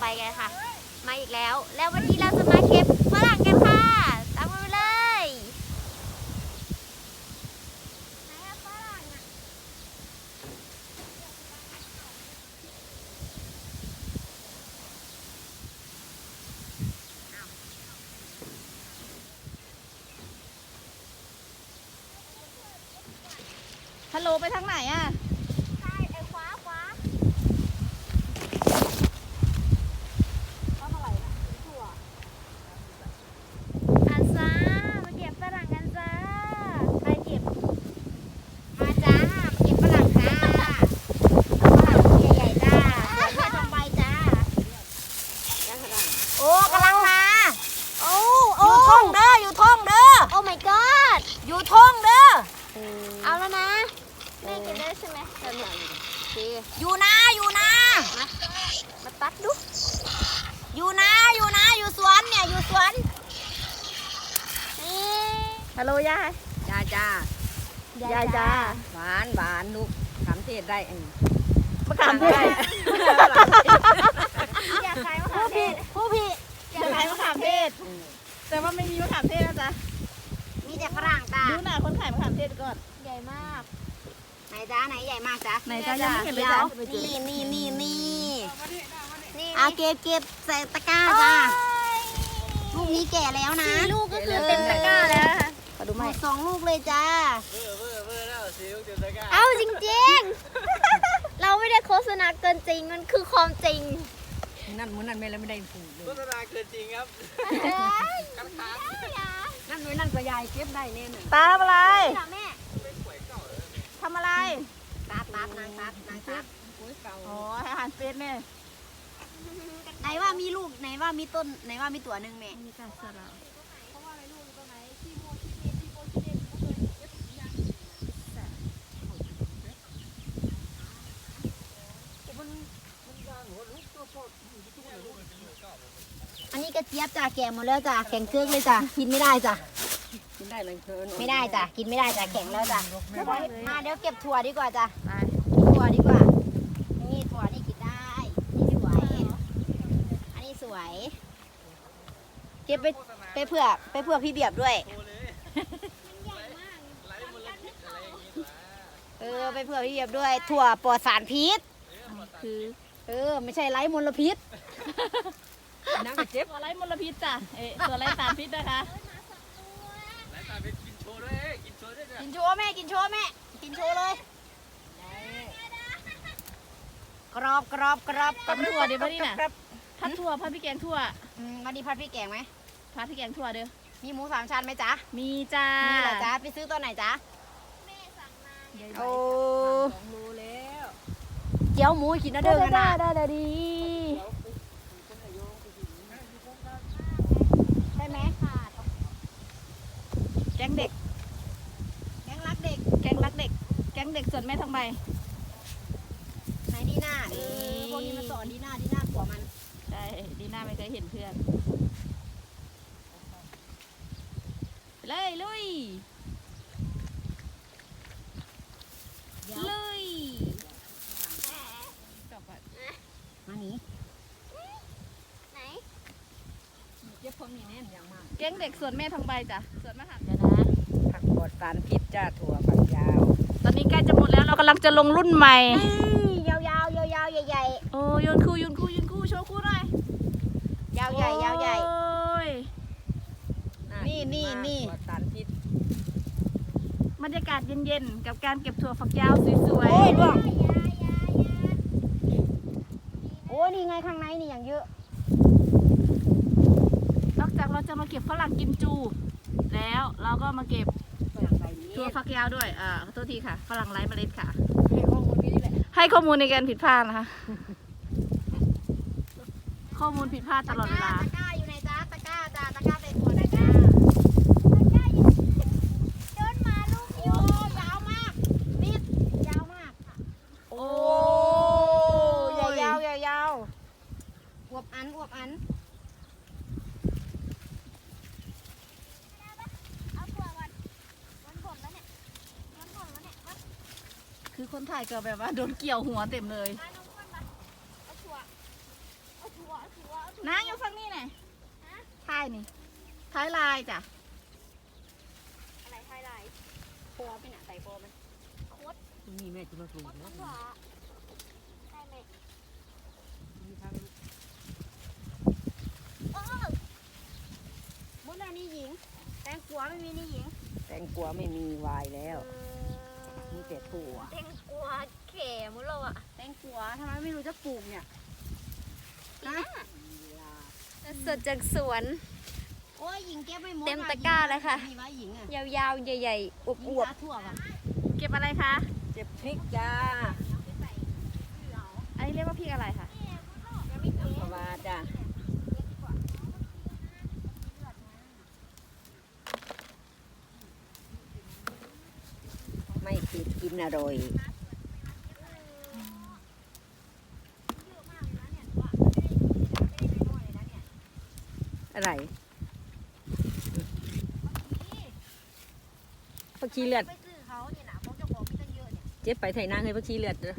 ศแม่ทองใบกันค่ะ มาอีกแล้ว แล้ววันนี้เราจะมาเก็บฝรั่งกันค่ะ ตามมาเลยไหนอะฝรั่งอะฮัลโหลไปทางไหนอะ ใช่ไอ้ขวาขวาอาจ้ามาเก็บฝรั่งกันจ้าใครเก็บ มาจ้า มาเก็บฝรั่งจ้าฝรั่งใหญ่ๆจ้าเดี๋ยวแม่ทองใบจ้า โอ้กำลังมา โอ้โอ้ อยู่ท่องเด้อ อยู่ท่องเด้อ โอ้ my god อยู่ท่องเด้อ เอาแล้วนะ แม่เก็บได้ใช่ไหมเดี๋ยวหนูโอเค อยู่นาอยู่นามาตัดดู อยู่นาอยู่นาอยู่สวนเนี่ยอยู่สวนนี่ฮัลโหลยายจ้าจ้ายายจ้าหวานหวานลูกสามเทศได้อันนี้มะขามเทศอยากขายมะขามเทศผู้พี่อยากขายมะขามเทศ แต่ว่าไม่มีมะขามเทศนะจ๊ะมีแต่ฝรั่งจ้าดูหน้าคนขายมะขามเทศก่อน ใหญ่มาก ไหนจ้าไหนใหญ่มากจ้าไหนจ้ายังไม่เห็นเลยจ้ะนี่นี่นี่นี่นี่เอาเก็บเก็บใส่ตะกร้าจ้าจ้าลูกนี้แก่แล้วนะสี่ลูกก็คือเต็มตะกร้าแล้วนะคะขอดูไหมสองลูกเลยจ้า เอาจริงๆ เราไม่ได้โฆษณาเกินจริงมันคือความจริงนั่นมันนั่นไม่แล้วไม่ได้ผูกเลยโฆษณาเกินจริงครับนั่นน้อยนั่นก็ยายเก็บได้แน่นอน ตาทำอะไร แม่ ทำอะไรตัดตัดนางตัดนางตัดโอ้ยเก่าอ๋อให้อาหารเฟสแม่ไหนว่ามีลูกไหนว่ามีต้นไหนว่ามีตัวหนึ่งแม่มีการสลับอันนี้กระเจี๊ยบจ้าแก่หมดแล้วจ้าแข็งเกลือกเลยจ้ากินไม่ได้จ้ากินได้ เลยเชิญไม่ได้จ้ะกินไม่ได้จ้ะแข็งแล้วจ้ะมาเดี๋ยวเก็บถั่วดีกว่าจ้ะไปถั่วดีกว่า นี่ถั่วนี่กินได้นี่สวยอันนี้สวยเก็บไปไปเพื่อไปเพื่อพี่เบียบด้วยเออไปเพื่อพี่เบียบด้วย ถั่วปลอดสารพิษคือเออ ไม่ใช่ไร้มลพิษนั่งเจ็บตัวไรมลพิษจ้ะเอ๊ะตัวไรสารพิษนะคะ ไหนตาเป็นกินโชว์ด้วยเอ้ย กินโชว์ด้วยจ้ะกินโชว์แม่กินโชว์แม่ กินโชว์เลยกรอบกรอบกรอบตำถั่วเดี๋ยวมานี่น่ะกรอบพัดถั่วพัดพริกแกงถั่วอืมวันนี้พัดพี่แกงไหมพัดพริกแกงถั่วเด้อมีหมูสามชั้นไหมจ๊ะมีจ้ามีเหรอจ๊ะไปซื้อตัวไหนจ๊ะโอ้สองรูแล้วเจียวหมูกินนะเด้อกันนะได้ได้ดีใช่ไหมแกงเด็กแกงรักเด็ก แกงรักเด็ก แกง เด็กส่วนแม่ทองใบไหนดีหน้าเออพวกนี้มาสอนดีหน้าดีหน้าผัวมันใช่ดีน่าไม่เคยเห็นเพื่อนไปเลยลุยลุยจบก่อนมาหนีไหนเย็บพวกนี้แน่นอย่างมากแกงเด็กส่วนแม่ทองใบจ้ะส่วนมะขามเดี๋ยวนะผักปลอดสารพิษจ้าถั่วฝักยาว ตอนนี้ใกล้จะหมดแล้วเรากำลังจะลงรุ่นใหม่ ยาวยาวยาวยาวใหญ่โอ้ยนคู่ยนคู่ยนคู่โชว์คู่หน่อยๆยาวใหญ่ยาวใหญ่ โอ้ยนี่นี่นี่ ปลอดสารพิษบรรยากาศเย็นๆ กับการเก็บถั่วฝักยาวสวยโอ้ยล่วงโอ้ยนี่ไงข้างในนี่อย่างเยอะๆ นอกจากเราจะมาเก็บฝรั่งกิมจู แล้วเราก็มาเก็บฝรั่งใบนี้ ถั่วฝักยาวด้วยอ่าขอโทษทีค่ะฝรั่งไร้เมล็ดค่ะ ให้ข้อมูลพี่นี่แหละให้ข้อมูลในการผิดพลาดนะคะ ข้อมูลผิดพลาดตลอดเวลา ตะกร้าอยู่ไหนจ๊ะตะกร้าจ้าตะกร้าใส่ถั่วตะกร้า เดินมาลูก โอ้ยาวมากนิดยาวมาก โอ้ ยาวยาวยาวยาวอวบอันอวบอัน เอาถั่วก่อนวันผมแล้วเนี่ยวันผมแล้วเนี่ยวัน คือคนถ่ายก็แบบว่าโดนเกี่ยวหัวเต็มเลยมาน้องคนมานางอยู่ฝั่งนี้หน่อยท้ายนี่ท้ายลายจ้ะ อะไรไทยไรโฟเป็นอะใส่โฟมันนี่แม่จะมาปลูกนะหวาได้ไหมมีทางโอ้มุดแล้วนี่หญิง แตงกัวไม่มีนี่หญิงแตงกวาไม่มีวายแล้ว มีแต่ถั่วเต็งกลัวเข็มุโรอะแตงกัวทำไมไม่รู้จะปลูกเนี่ยสดจากสวน โอ้ยหญิงเก็บไม่หมดเต็มตะกร้าเลยค่ะ มีไว้หญิงอะยาวๆ ใหญ่ๆอหญิงวบตาทั่วป่ะเก็บอะไรคะเจ็บพริกจ้า อันนี้เรียกว่าพริกอะไรคะปลาจ้า ไม่ผิดกินอร่อยอะไรพักชีเลือดไปซื้อเขาเนี่ยนะของเจ้าของมีตั้งเยอะเนี่ยเจ็บไปไถนางให้พักชีเลือดเด้อ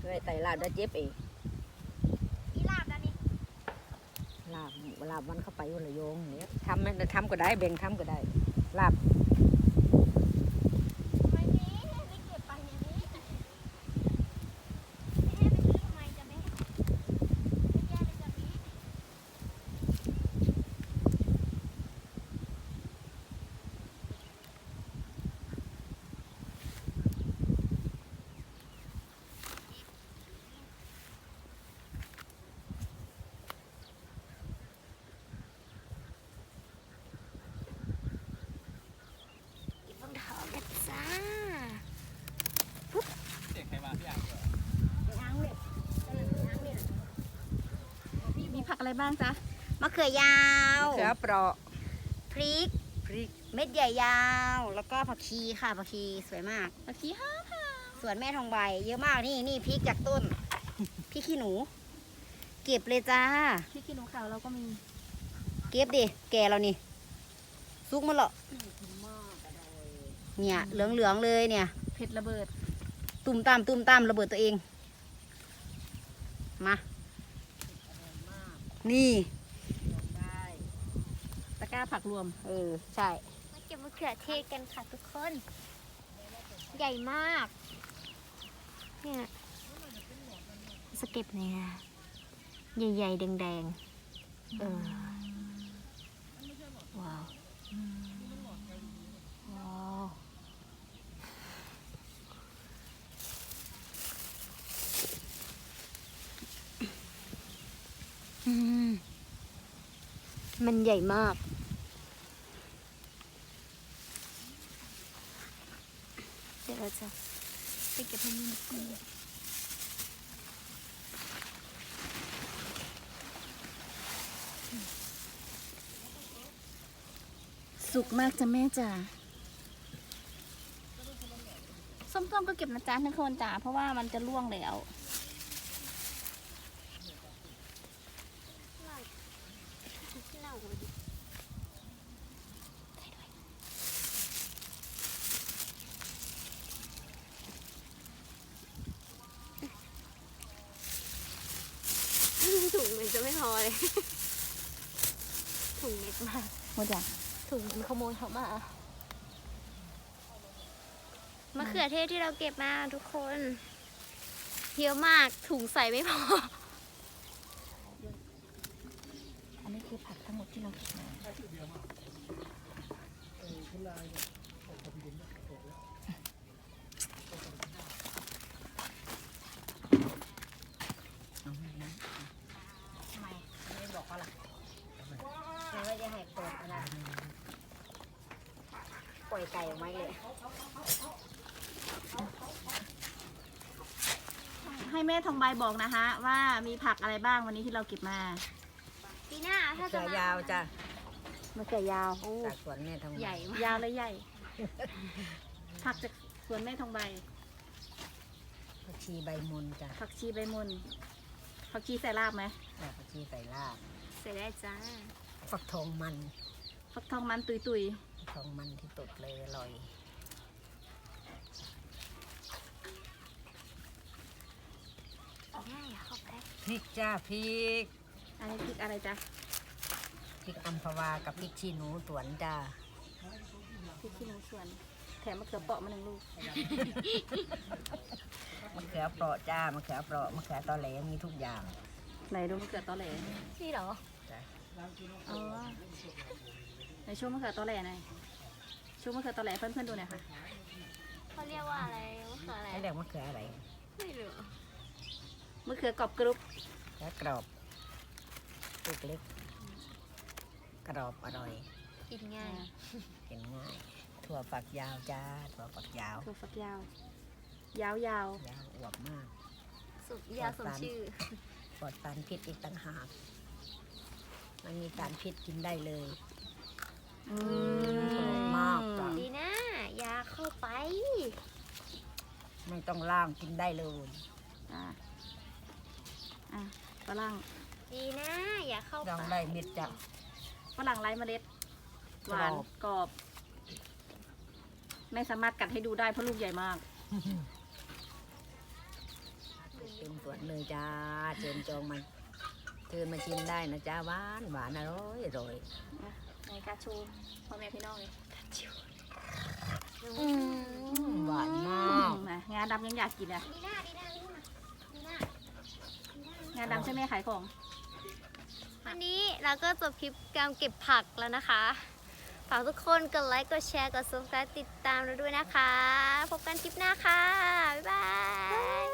เคยไต่ลาดแล้วเจ็บเองอีลาบนะนี่ลาบลาบมันเข้าไปวันละโยงเนี่ยทำมันทำก็ได้แบ่งทำก็ได้ ลาบ ไม่มีไม่เก็บไปเนี่ยนี่แม่ไปซื้อทำไมจะไม่ไม่แก้เลยจะมี ต้องถอดกันจ้า เสียงใครมาพี่อ่างเหรอ ล้างเลยล้างเลย มีผัก อะไรบ้างจ๊ะมะเขือยาวเสือเปราะพริกพริก เม็ดใหญ่ยาว แล้วก็ผักชีค่ะผักชีสวยมากผักชีห้าสวนแม่ทองใบ เยอะมากนี่นี่พริกจากต้นพริกขี้หนู เก็บเลยจ้าพริกขี้หนูขาวเราก็มี เก็บดิแกเรานี่ซุกมันเหรอเนี่ยเหลืองเหลืองๆเลยเนี่ยเผ็ดระเบิด ตุ่มตามตุ่มตามระเบิดตัวเอง มา นี่ตะกร้าผักรวม เออ ใช่ มาเก็บมะเขือเทศกันค่ะทุกคน ใหญ่มาก เนี่ยสเก็บเนี่ย ใหญ่ๆ แดงๆ เออ ว้าว ว้าว อืม มันใหญ่มาก เดี๋ยวเราจะไปเก็บให้มันก่อนสุกมากจ้ะแม่จ๋าส้มต้มก็เก็บนะจ๊ะทุกคนจ๋าเพราะว่ามันจะร่วงแล้ว ถุงมันจะไม่พอเลย ถุงเล็กมากหมดจ้ะถุงมันขโมยเขามามะเขือเทศที่เราเก็บมาทุกคนเยอะมากถุงใส่ไม่พอ อันนี้คือผักทั้งหมดที่เราเก็บมา ทำไมไม่บอกเขาล่ะไม่ว่าจะให้เปิดอะไรปล่อย ไก่ออกมาเลยให้แม่ทองใบบอกนะคะ ว่ามีผักอะไรบ้างวันนี้ที่เราเก็บมาปีหน้าถ้าเสืจะอมายาวจ้ะมะเขือยาวจากสวนแม่ทำใหญ่มากยาวและใหญ่ ผักจากสวนแม่ทองใบ ผักชีใบมุนจ้ะผักชีใบมนผักชีใส่ลาบไหมแล้วผักชีใส่ลาบเสร็จได้จ้า ฟักทองมัน ฟักทองมันตุยตุยฟั กทองมันที่ตดเลยอร่อยแม่อย่าเข้าไปพริกจ้าพริกอันนี้พริกอะไรจ๊ะพริกอัมพวากับพริกชี้หนูตวนจ้าพริกขี้หนูส่วน แถมมะเขือเปราะมาหนึ่งลูก มะเขือเปราะจ้ามะเขือเปราะมะเขือตอแหลมีทุกอย่างไหนดูมะเขือตอแหลนี่เหรอจ้ะอ๋อในช่วงมะเขือตอแหลหน่อย ช่วงมะเขือตอแหลเพื่อนๆดูหน่อยค่ะเขาเรียกว่าอะไรมะเขืออะไรให้เรียกมะเขืออะไรไม่รู้มะเขือกรอบกรุบแล้วกรอบลูกเล็กกรอบอร่อยกินง่ายกินง่าย ถั่วฝักยาวจ้าถั่วฝักยาวถั่วฝักยาว ยาวยยาวอวบมาก สุดยาสมชื่อปลอดสารพิษอีกต่างหากมันมีสารพิษกินได้เลยๆ อืถูกมากจ้ะ ดีนะยาเข้าไปไม่ต้องล่างกินได้เลย อะอะฝรั่งดีนะอย่าเข้าลองไปได้เม็ดจ้ะ ฝรั่งไร้เมล็ด หวานกรอบ กรอบ ไม่สามารถกัดให้ดูได้เพราะลูกใหญ่มาก เต็มสวนเลยจ้าเชิญจองมาเชิญมาชิมได้นะจ้าหวานหวานอร่อยอร่อย ในกาชูพ่อแม่พี่น้องเลยอืมหวานมากนะงาดำยังอยากกินอะดีนะดีนะดีนะดีนะงาดำใช่ไหมขายของ วันนี้เราก็จบคลิปการเก็บผักแล้วนะคะฝากทุกคนกดไลค์ กดแชร์ กด subscribe ติดตามเราด้วยนะคะ พบกันคลิปหน้าค่ะ บ๊ายบาย